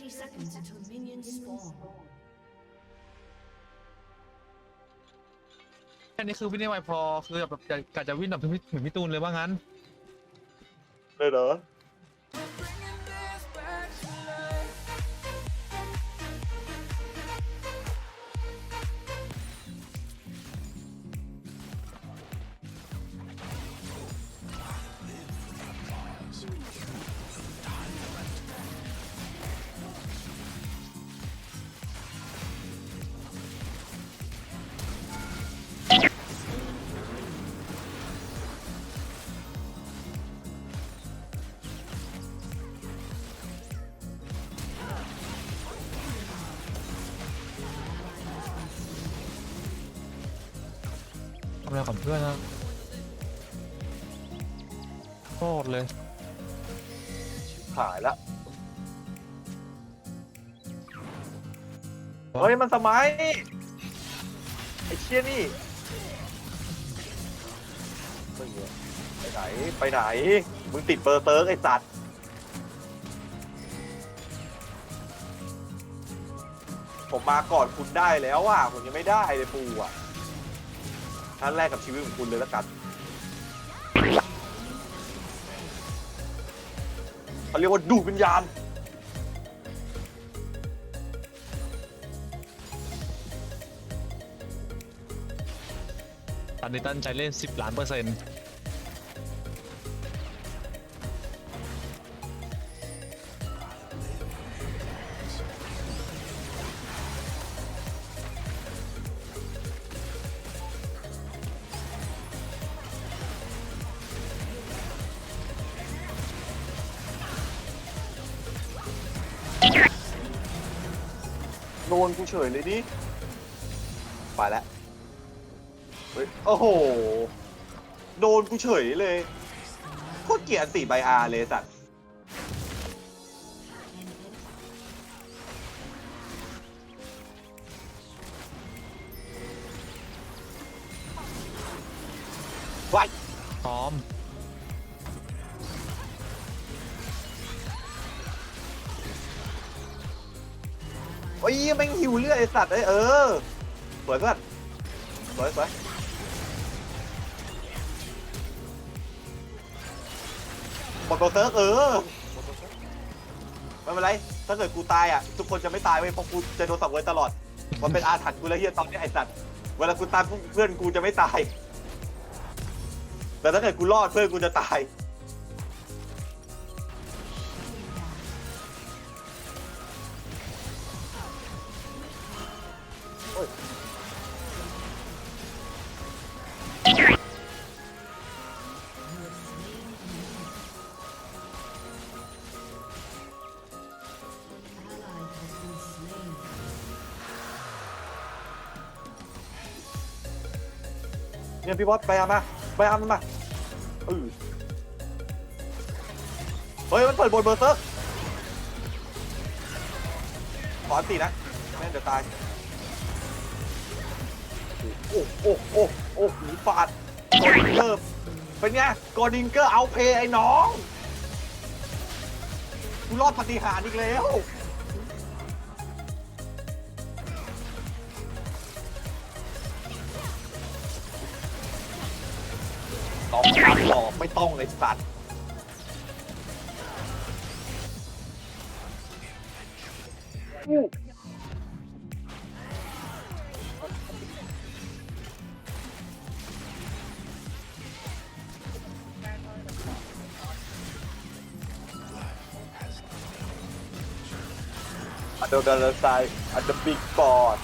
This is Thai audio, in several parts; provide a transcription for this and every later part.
30 seconds until minions spawn. แค่นี้คือวินัยไวพอคือแบบจะกะจะวิ่งแบบเหมือนพี่เหมือนพี่ตูนเลยว่างั้น เลยเหรอำอะไรกับเพื่อนนะโคตรเลยหายละเฮ้ยมันสมัยไอ้เชี่ยนี่เฮ้ยไปไหนไปไหนมึงติดเบอร์เติร์กไอ้สัตว์ผมมาก่อนคุณได้แล้วอะผมยังไม่ได้เลยปูอะ ท่านแรกกับชีวิตของคุณเลยแล้วกันเขาเรียกว่าดูดวิญญาณตอนนี้ตั้งใจเล่น 10 ล้านเปอร์เซ็นต์ โดนกูเฉยเลยดิไปแล้วเฮ้ยโอ้โห โดนกูเฉยเลยโคตรเกลียดสีใบอาร์เลยสัตว์ไว้พร้อม อ้ยแม่งหิวเลือดไอสัตว์เอ้ยเออสวยเพื่อนสวยสวยหมดโปรเซิร์กเออไม่เป็นไร ถ้าเกิดกูตายอะ ทุกคนจะไม่ตายเว้ยเพราะกูจะโดนสับเวยตลอด มันเป็นอาถรรพ์กูแล้วเฮียตอนนี้ไอสัตว์ เวลากูตายเพื่อนกูจะไม่ตาย แต่ถ้าเกิดกูรอดเพื่อนกูจะตาย เนี่ยพี่บอสไปเอามาไปเอามันมาเออเฮ้ยมันเปิดบนเบอร์เซอร์ขออันตีนะไม่งั้นเดี๋ยวตาย โอ้โอ้โอ้โอ้หูฟาดกอดิงเกอร์เป็นไงกอดิงเกอร์เอาเพย์ไอ้น้องกูรอดปฏิหารย์อีกแล้วต้องครับหรอกไม่ต้องเลยสัตว์อู้ อันเดอร์ดาร์ไซอันเดอร์บิ๊กบอด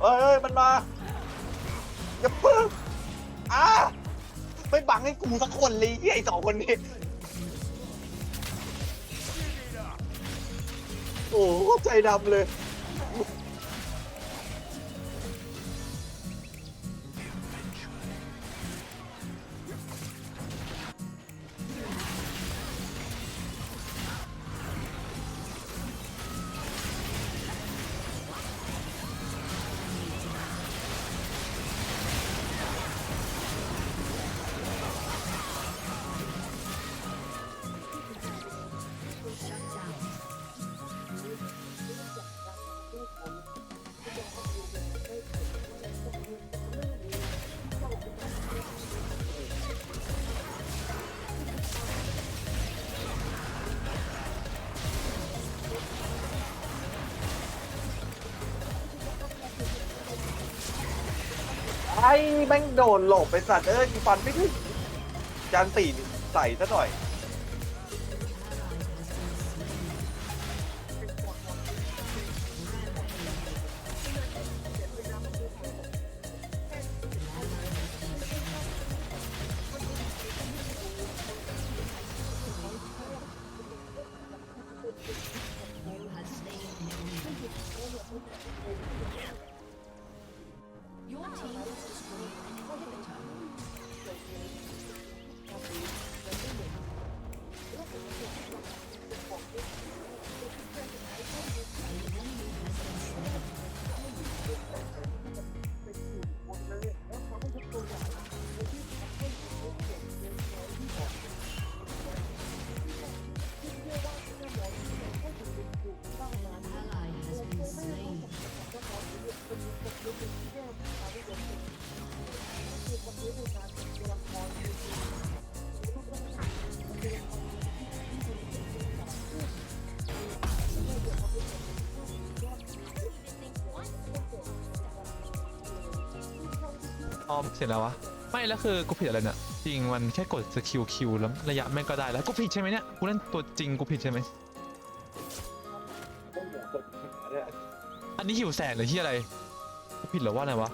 เอ้ยเอ้ยมันมา อย่าเพิ่งอ่าไม่บังให้กูสักคนเลยไอ้สองคนนี้ โอ้โหใจดำเลย แม่งโดนหลบไปสัตว์เอ้ยฟันไม่ถึงจานสีใส่ซะหน่อย เสร็จแล้ววะ ไม่แล้วคือกูผิดอะไรเนี่ยจริงมันแค่กดสกิลคิวแล้วระยะแม่งก็ได้แล้วกูผิดใช่ไหมเนี่ยกูเล่นตัวจริงกูผิดใช่ไหมอันนี้หิวแสงหรือที่อะไรกูผิดหรือว่าอะไรวะ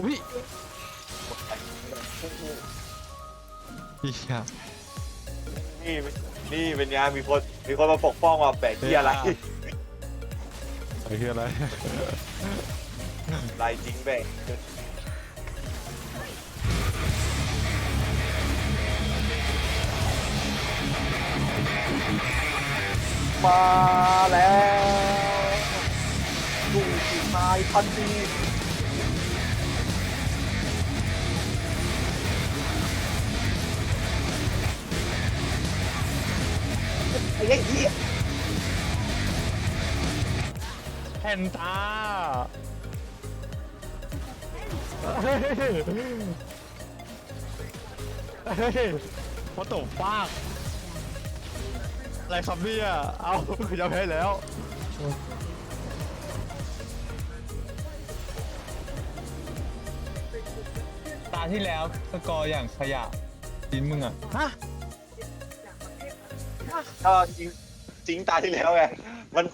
อุ้ยเฮียนี่นี่เป็นไงมีคนมีคนมาปกป้องว่าแปลกที่อะไร ไอ้เฮียอะไร ลายจริงแบ่งมาแล้วดูสิตายทันทีไอ้เหี้ยเหี้ยแพนตา พอตกฟากอะไรครับเนี่ยเอาคือจะแพ้แล้วตาที่แล้วสกอร์อย่างขยะดินมึงอะฮะก็จริงจริงตายที่แล้วไงมัน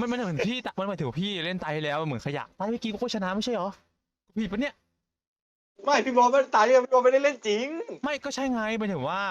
มันมันเหมือนพี่ตะมันหมายถึงว่าพี่เล่นตายที่แล้วเหมือนขยะตายเมื่อกี้กูก็ชนะไม่ใช่เหรอ ผิดปะเนี่ย ไม่พี่บอลไม่ตายที่แล้วพี่บอลไม่ได้เล่นจริง ไม่ก็ใช่ไงหมายถึงว่า